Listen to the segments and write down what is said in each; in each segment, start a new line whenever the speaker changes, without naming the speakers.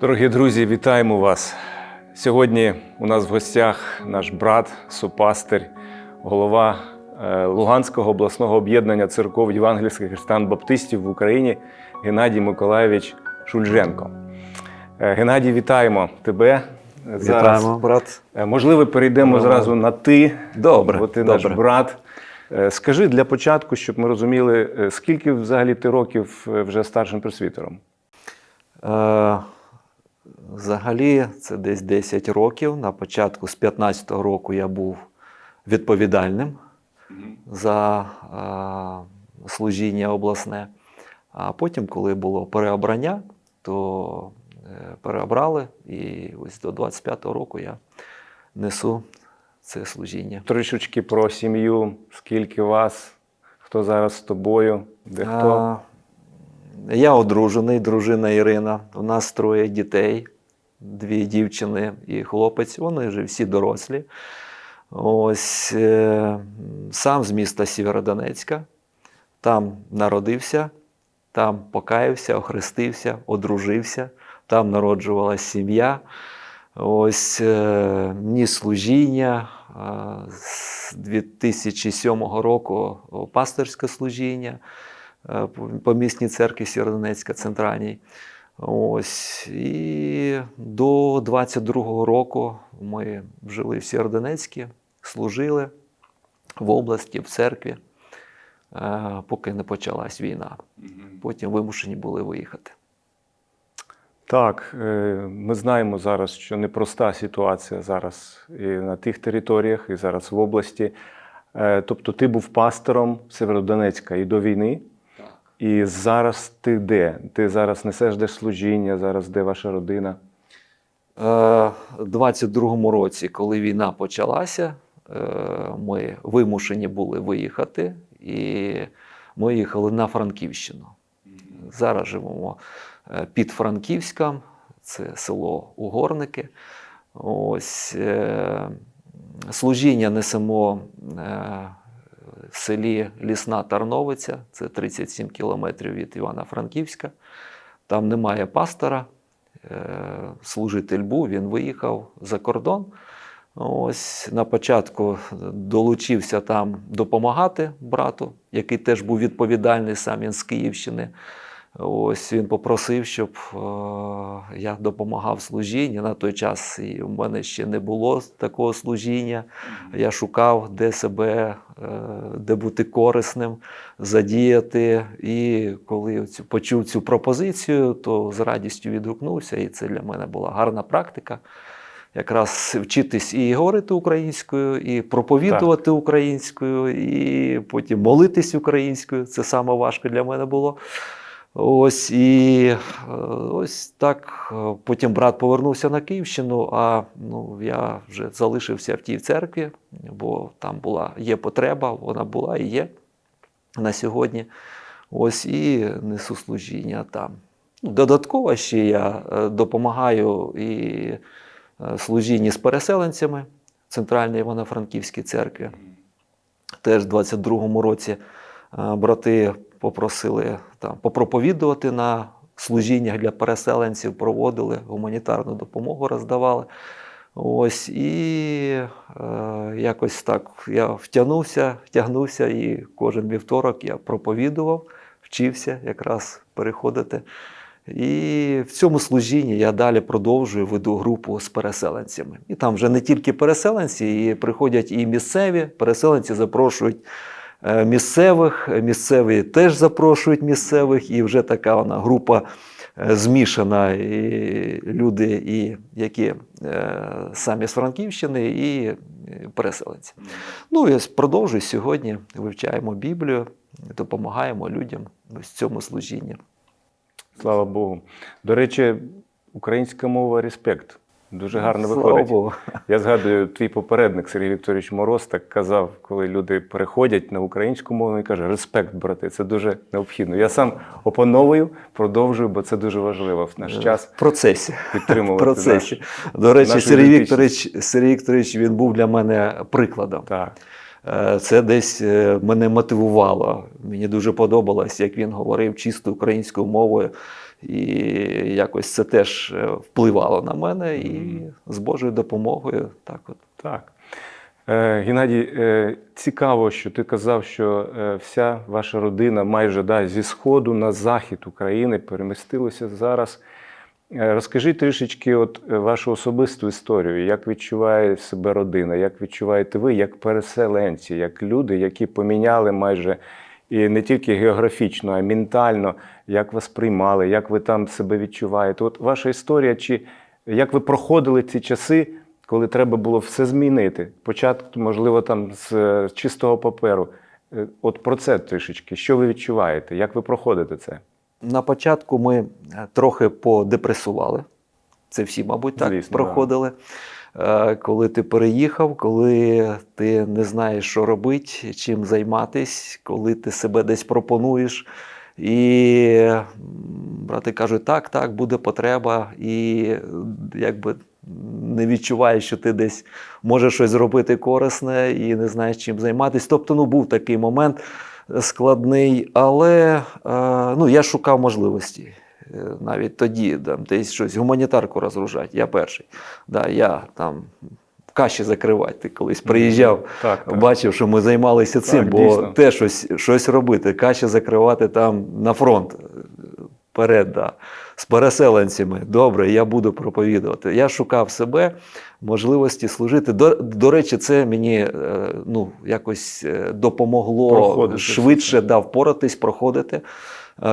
Дорогі друзі, вітаємо вас. Сьогодні у нас в гостях наш брат, супастир, голова е, Луганського обласного об'єднання церков євангельських християн-баптистів в Україні Геннадій Миколаєвич Шульженко. Е, Геннадій, вітаємо тебе.
Вітаємо, брат.
Е, Можливо, перейдемо
Добре.
зразу на ти,
Добре,
бо ти
добре.
наш брат. Скажи для початку, щоб ми розуміли, скільки взагалі ти років вже старшим пресвітером?
Взагалі, це десь 10 років. На початку з 15-го року я був відповідальним за е, служіння обласне. А потім, коли було переобрання, то е, переобрали, і ось до 25-го року я несу це служіння.
Трішечки про сім'ю, скільки вас, хто зараз з тобою, де хто.
Я одружений, дружина Ірина. У нас троє дітей, дві дівчини і хлопець. Вони вже всі дорослі. Ось е, сам з міста Сєвєродонецька. Там народився, там покаявся, охрестився, одружився, там народжувалась сім'я. Ось ніс служіння з 2007 року пасторське служіння е, по- по місній церкві Сєвєродонецька центральній. Ось і до 22-го року ми жили в Сєвєродонецьку, служили в області, в церкві, е, поки не почалась війна. Потім вимушені були виїхати.
Так, е, ми знаємо зараз, що непроста ситуація зараз і на тих територіях, і зараз в області. Тобто ти був пастором Северодонецька і до війни. І зараз ти де? Ти зараз несеш де служіння, зараз де ваша родина?
Е, 22-му році, коли війна почалася, е, ми вимушені були виїхати, і ми їхали на Франківщину. Зараз живемо е, під Франківськом, це село Угорники. Ось служіння несемо в селі Лісна Тарновиця, це 37 кілометрів від Івано-Франківська. Там немає пастора. Е, Служитель був, він виїхав за кордон. Ось на початку долучився там допомагати брату, який теж був відповідальний сам він з Київщини. Ось він попросив, щоб е, я допомагав служінні. На той час і в мене ще не було такого служіння. Я шукав, де себе, е, де бути корисним, задіяти. І коли цю- почув цю пропозицію, то з радістю відгукнувся, і це для мене була гарна практика. Якраз вчитись і говорити українською, і проповідувати українською, і потім молитись українською. Це саме важко для мене було. Ось і е, ось так. е, Потім брат повернувся на Київщину, а ну, я вже залишився в тій церкві, бо там була, є потреба, вона була і є на сьогодні. Ось і несу служіння там. Ну, Додатково ще я е, допомагаю і служінні з переселенцями в Центральній Івано-Франківській церкві. Теж в 22-му році брати попросили там попроповідувати на служіннях для переселенців, проводили гуманітарну допомогу, роздавали. Ось і е, якось так я втягнувся, втягнувся, і кожен вівторок я проповідував, вчився якраз переходити. І в цьому служінні я далі продовжую веду групу з переселенцями. І там вже не тільки переселенці, і приходять і місцеві. Переселенці запрошують місцевих, місцеві теж запрошують місцевих, і вже така вона група е, змішана. І люди, і які е, самі з Франківщини, і е, переселенці. Ну і продовжую сьогодні. Вивчаємо Біблію, допомагаємо людям в цьому служінні.
Слава Богу. До речі, українська мова респект. Дуже гарно
Слава
виходить.
Богу.
Я згадую, твій попередник Сергій Вікторович Мороз так казав, коли люди переходять на українську мову і каже: респект, брати, це дуже необхідно. Я сам опановую, продовжую, бо це дуже важливо в наш час
В процесі.
підтримувати.
В процесі. До речі, Сергій. Вікторович, Сергій Вікторович він був для мене прикладом.
Так.
е, це десь е, мене мотивувало. Мені дуже подобалось, як він говорив чисто українською мовою. І якось це теж е, впливало на мене, і з Божою допомогою так от.
Так. Е, Геннадій, е, цікаво, що ти казав, що вся ваша родина майже да, зі сходу на захід України перемістилася зараз. Розкажіть трішечки от, вашу особисту історію, як відчуває себе родина, як відчуваєте ви, як переселенці, як люди, які поміняли майже і не тільки географічно, а й ментально, як вас приймали, як ви там себе відчуваєте. От ваша історія, чи як ви проходили ці часи, коли треба було все змінити? Початку, можливо, там з е, чистого паперу. Е, От про це трішечки. Що ви відчуваєте? Як ви проходите це?
На початку ми е, трохи подепресували. Це всі, мабуть, так
Звісно,
проходили. Е, Коли ти переїхав, коли ти не знаєш, що робити, чим займатись, коли ти себе десь пропонуєш. І брати кажуть, так, так, буде потреба, і е, якби не відчуваєш, що ти десь можеш щось зробити корисне і не знаєш, чим займатися. Тобто, ну, був такий момент складний, але е, ну, я шукав можливості. Е, Навіть тоді там, десь щось гуманітарку розгружати, я перший. Да, я там каші закривати. Ти колись приїжджав,
Так, так.
бачив, що ми займалися цим, бо
дійсно.
те щось, щось робити, каші закривати там на фронт. е, Вперед, да. з переселенцями. Добре, я буду проповідувати. Я шукав себе, можливості служити. До, до речі, це мені е, ну, якось е, допомогло
Проходити
швидше да, впоратись, проходити, е,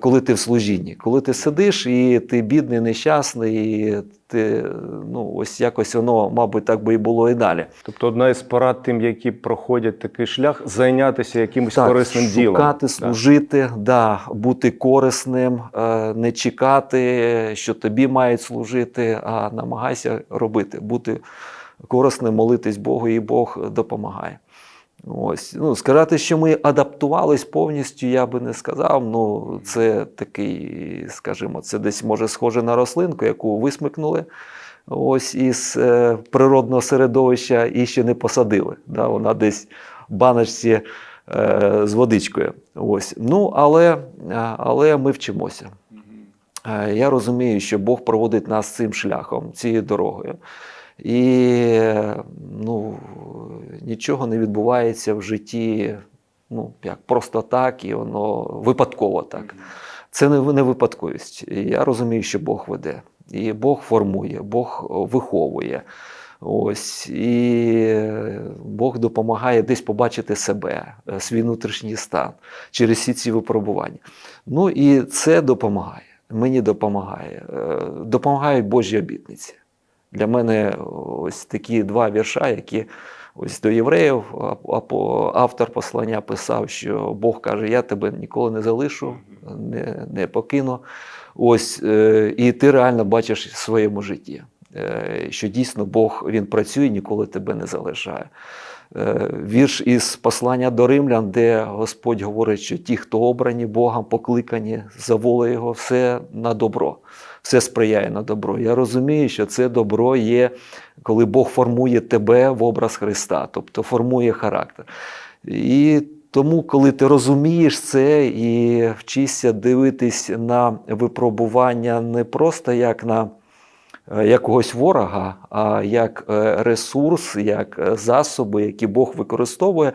коли ти в служінні. Коли ти сидиш і ти бідний, нещасний, і ти, ну, ось якось воно, мабуть, так би і було і далі.
Тобто одна із порад тим, які проходять такий шлях, зайнятися якимось корисним
шукати,
ділом. Так.
служити, да, бути корисним, е, не чекати, що тобі мають служити, а намагайся робити, бути корисним, молитись Богу, і Бог допомагає. Ось. Ну, сказати, що ми адаптувались повністю, я би не сказав. Ну, це такий, скажімо, це десь може схоже на рослинку, яку висмикнули ось із е, природного середовища і ще не посадили. Да? Вона десь в баночці е, з водичкою. Ось. Ну, але, е, але ми вчимося. Е, Я розумію, що Бог проводить нас цим шляхом, цією дорогою. І ну, нічого не відбувається в житті ну, як просто так, і воно випадково так. Це не, не випадковість. І Я розумію, що Бог веде. І Бог формує, Бог виховує. Ось, і Бог допомагає десь побачити себе, е, свій внутрішній стан через всі ці випробування. Ну і це допомагає. Мені допомагає. Е, Допомагають Божі обітниці. Для мене ось такі два вірша, які ось до євреїв автор послання писав, що Бог каже: Я тебе ніколи не залишу, не, не покину. Ось, е, і ти реально бачиш в своєму житті, е, що дійсно Бог він працює, ніколи тебе не залишає. Е, Вірш із послання до римлян, де Господь говорить, що ті, хто обрані Богом, покликані за волею Його, все на добро, все сприяє на добро. Я розумію, що це добро є, коли Бог формує тебе в образ Христа, тобто формує характер. І тому, коли ти розумієш це і вчишся дивитись на випробування не просто як на е, якогось ворога, а як е, ресурс, як е, засоби, які Бог використовує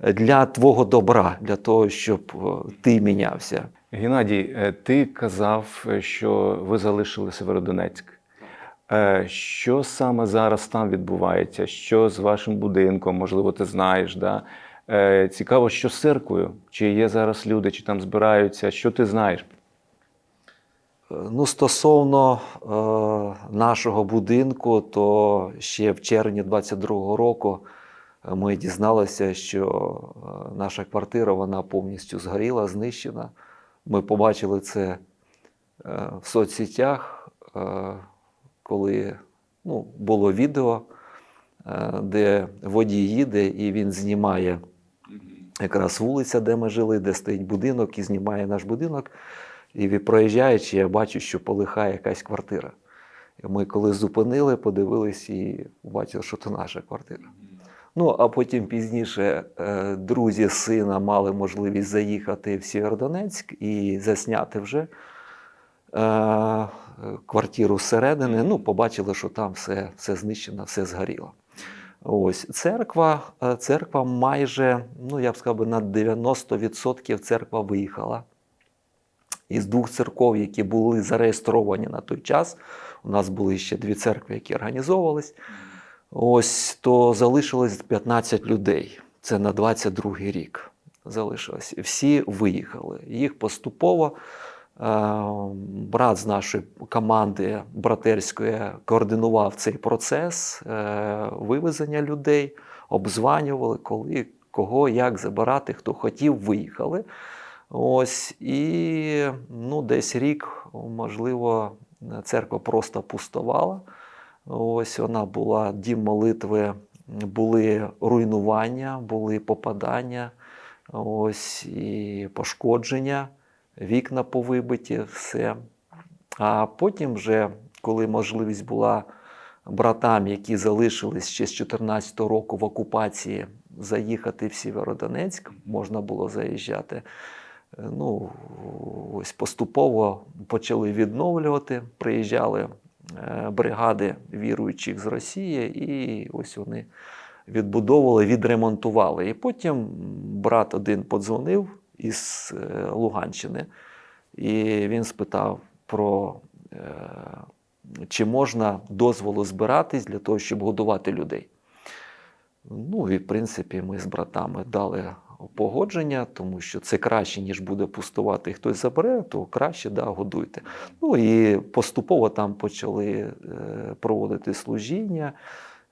для твого добра, для того, щоб ти мінявся.
Геннадій, е, ти казав, е, що ви залишили Северодонецьк. Е, Що саме зараз там відбувається? Що з вашим будинком? Можливо, ти знаєш. Да? Цікаво, що з церквою? Чи є зараз люди, чи там збираються? Що ти знаєш?
Ну, стосовно е, нашого будинку, то ще в червні 22-го року ми дізналися, що наша квартира вона повністю згоріла, знищена. Ми побачили це е, в соцсетях, е, коли ну, було відео, е, де водій їде і він знімає якраз вулиця, де ми жили, де стоїть будинок, і знімає наш будинок. І проїжджаючи, я бачу, що полихає якась квартира. І Ми коли зупинили, подивились і побачили, що це наша квартира. Ну, а потім пізніше е, друзі сина мали можливість заїхати в Сєвєродонецьк і засняти вже е, квартиру зсередини. Ну, побачили, що там все, все знищено, все згоріло. Ось церква, е, церква майже, ну я б сказав, на 90% церква виїхала. Із двох церков, які були зареєстровані на той час, у нас були ще дві церкви, які організовувались. Ось то залишилось 15 людей. Це на 22-й рік залишилось. Всі виїхали. Їх поступово. е, Брат з нашої команди братерської координував цей процес е, вивезення людей, обзванювали, коли кого як забирати, хто хотів, виїхали. Ось і ну, десь рік, можливо, церква просто пустувала. Ось вона була дім молитви, були руйнування, були попадання, ось і пошкодження, вікна повибиті, все. А потім, вже, коли можливість була братам, які залишились ще з 14 року в окупації, заїхати в Сєвєродонецьк, можна було заїжджати. Ну, ось поступово почали відновлювати, приїжджали бригади віруючих з Росії, і ось вони відбудовували, відремонтували. І потім брат один подзвонив із е, Луганщини, і він спитав про е, чи можна дозволу збиратись для того, щоб годувати людей. Ну і в принципі ми з братами дали погодження, тому що це краще, ніж буде пустувати і хтось забере, то краще да, годуйте. Ну і поступово там почали е, проводити служіння,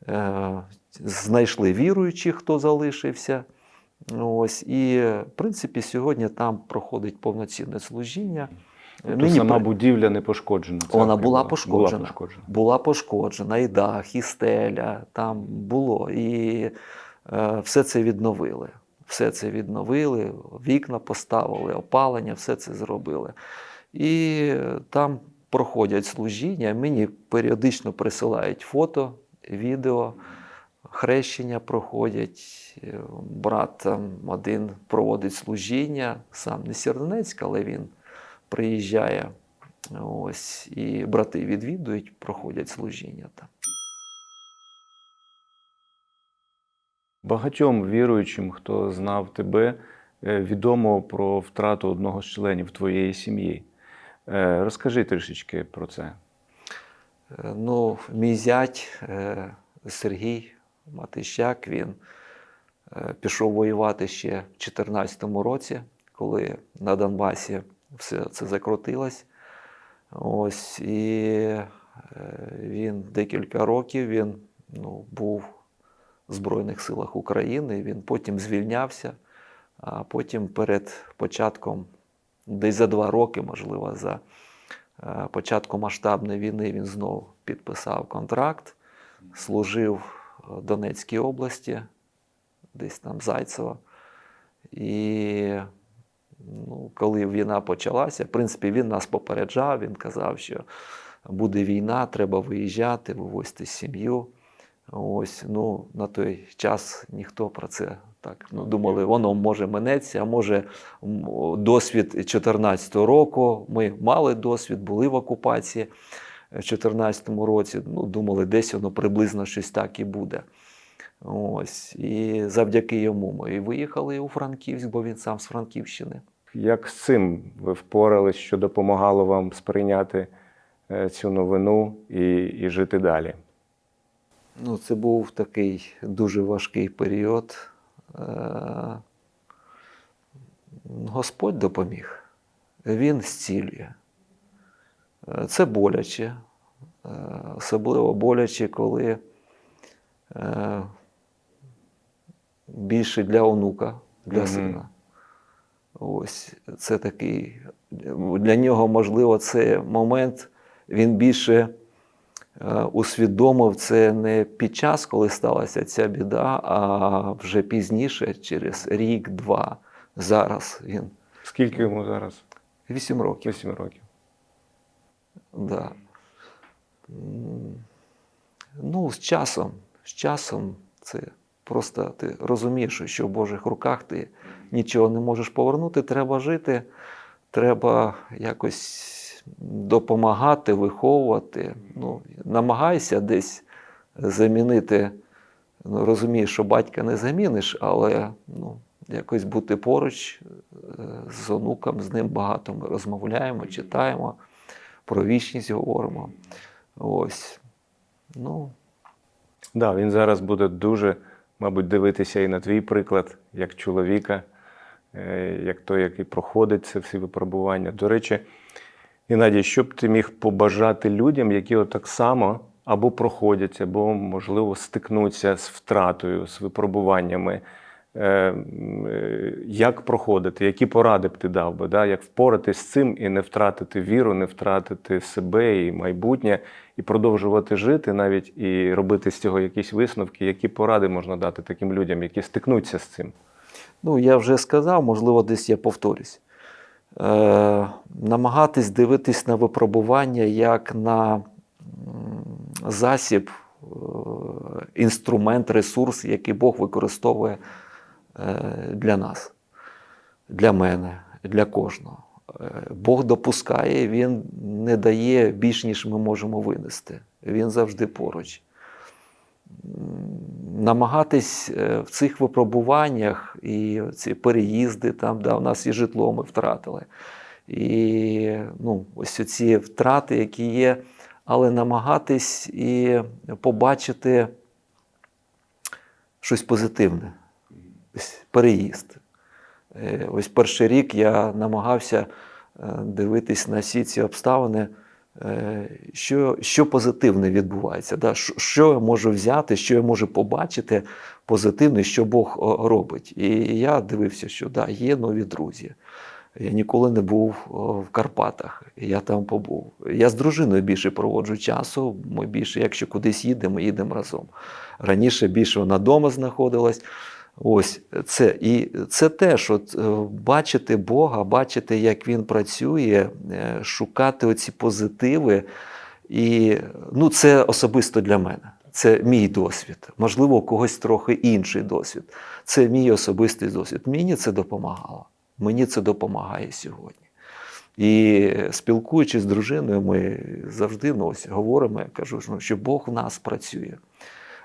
е, знайшли віруючих, хто залишився. Ось, і, в принципі, сьогодні там проходить повноцінне служіння.
Тобто сама
при-
будівля не пошкоджена.
Вона
церква
була пошкоджена.
Була пошкоджена.
була пошкоджена і дах, і стеля там було. І е, все це відновили. Все це відновили, вікна поставили, опалення, все це зробили. І там проходять служіння. Мені періодично присилають фото, відео, хрещення проходять. Брат там один проводить служіння, сам не Сєрдонецьк, але він приїжджає. Ось, і брати відвідують, проходять служіння там.
Багатьом віруючим, хто знав тебе, е, відомо про втрату одного з членів твоєї сім'ї. Е, Розкажи трішечки про це.
Е, Ну, мій зять Сергій Матищак, він пішов воювати ще в 2014 році, коли на Донбасі все це закрутилось. Ось, і він декілька років він, ну, був Збройних силах України, він потім звільнявся, а потім перед початком, десь за два роки, можливо, за е, початку масштабної війни він знову підписав контракт, служив в Донецькій області, десь там Зайцево. І ну, коли війна почалася, в принципі, він нас попереджав, він казав, що буде війна, треба виїжджати, вивозити сім'ю. Ось, ну, на той час ніхто про це так ну, думали, воно може минеться, а може досвід 2014 року. Ми мали досвід, були в окупації в 2014 році. Ну, думали, десь воно приблизно щось так і буде. Ось. І завдяки йому ми і виїхали у Франківськ, бо він сам з Франківщини.
Як з цим ви впорались, що допомагало вам сприйняти е, цю новину і, і жити далі?
Ну, це був такий дуже важкий період. Е, Господь допоміг. Він зцілює. Е, Це боляче. Е, Особливо боляче, коли більше для онука, для сина. Ось це такий. Для нього, можливо, це момент, він більше усвідомив це не під час, коли сталася ця біда, а вже пізніше, через рік-два. Зараз він
Скільки йому зараз?
8 років.
8 років.
Да. Ну, з часом, з часом це Просто ти розумієш, що в Божих руках ти нічого не можеш повернути. Треба жити, треба якось допомагати, виховувати. Ну, намагайся десь замінити. Ну, розумієш, що батька не заміниш, але ну, якось бути поруч е, з онуком, з ним багато ми розмовляємо, читаємо, про вічність говоримо. Ось. Ну,
Да, він зараз буде дуже, мабуть, дивитися і на твій приклад, як чоловіка, е, як той, який проходить це всі випробування. До речі, Геннадій, що б ти міг побажати людям, які отак само або проходять, або, можливо, стикнуться з втратою, з випробуваннями. Е, е, Як проходити, які поради б ти дав би, да? як впоратись з цим і не втратити віру, не втратити себе і майбутнє, і продовжувати жити навіть і робити з цього якісь висновки, які поради можна дати таким людям, які стикнуться з цим?
Ну, я вже сказав, можливо, десь я повторюсь. Е, намагатись дивитись на випробування як на засіб, е, інструмент, ресурс, який Бог використовує е, для нас, для мене, для кожного. Бог допускає, Він не дає більш, ніж ми можемо винести. Він завжди поруч намагатись е, в цих випробуваннях і ці переїзди, там, да, у нас і житло ми втратили. І ну, ось ці втрати, які є, але намагатись і побачити щось позитивне. Ось переїзд. Е, Ось перший рік я намагався е, дивитись на всі ці обставини, що, що позитивне відбувається, да? що, я можу взяти, що я можу побачити позитивне, що Бог робить. І я дивився, що да, є нові друзі. Я ніколи не був в Карпатах, я там побув. Я з дружиною більше проводжу часу. Ми більше, якщо кудись їдемо, їдемо разом. Раніше більше вона вдома знаходилась. Ось це. І це теж от, е, бачити Бога, бачити, як Він працює, е, шукати оці позитиви. І ну, це особисто для мене. Це мій досвід. Можливо, у когось трохи інший досвід. Це мій особистий досвід. Мені це допомагало. Мені це допомагає сьогодні. І спілкуючись з дружиною, ми завжди ну, ось, говоримо, я кажу, ну, що Бог в нас працює.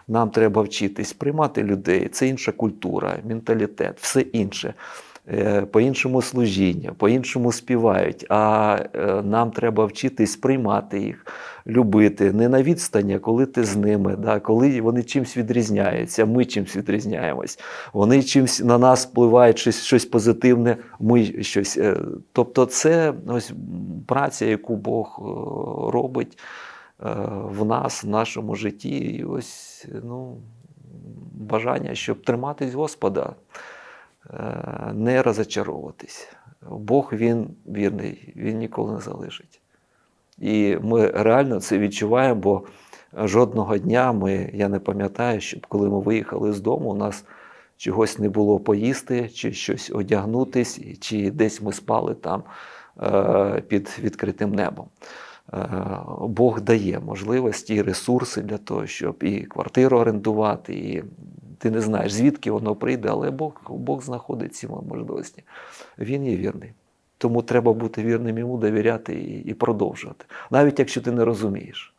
Нам треба вчитись приймати людей. Це інша культура, менталітет, все інше. Е, По-іншому служіння, по-іншому співають. А е, нам треба вчитись приймати їх, любити не на відстані, коли ти з ними, да, коли вони чимось відрізняються, ми чимось відрізняємось. Вони чимось на нас впливають щось, щось позитивне, ми щось. е, Тобто, це ось праця, яку Бог робить в нас, в нашому житті. І ось ну, бажання, щоб триматись Господа, е, не розочаровуватись. Бог він вірний, він ніколи не залишить. І ми реально це відчуваємо, бо жодного дня ми, я не пам'ятаю, щоб коли ми виїхали з дому, у нас чогось не було поїсти, чи щось одягнутись, чи десь ми спали там е, під відкритим небом. Е, Бог дає можливості і ресурси для того, щоб і квартиру орендувати, і ти не знаєш, звідки воно прийде, але Бог, Бог знаходить ці можливості. Він є вірний. Тому треба бути вірним йому, довіряти і, і продовжувати. Навіть якщо ти не розумієш,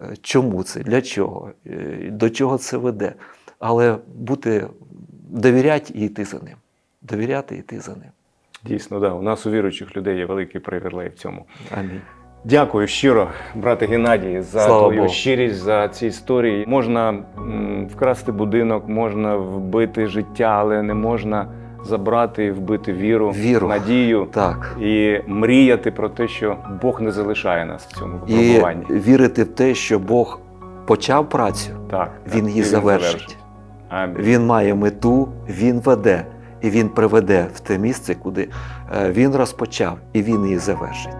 е, чому це, для чого, е, до чого це веде. Але бути, довіряти і йти за ним. Довіряти і йти за ним.
Дійсно, да. У нас у віруючих людей є великий привілей в цьому.
Амінь.
Дякую щиро, брате Геннадій, за
Слава
твою
Богу.
щирість, за ці історії. Можна м, вкрасти будинок, можна вбити життя, але не можна забрати і вбити віру,
Віру.
надію
Так.
і мріяти про те, що Бог не залишає нас в цьому
І
випробуванні.
вірити в те, що Бог почав працю,
Так,
Він
так,
її
і
завершить.
Амінь.
Він має мету, він веде, і він приведе в те місце, куди е, він розпочав, і він її завершить.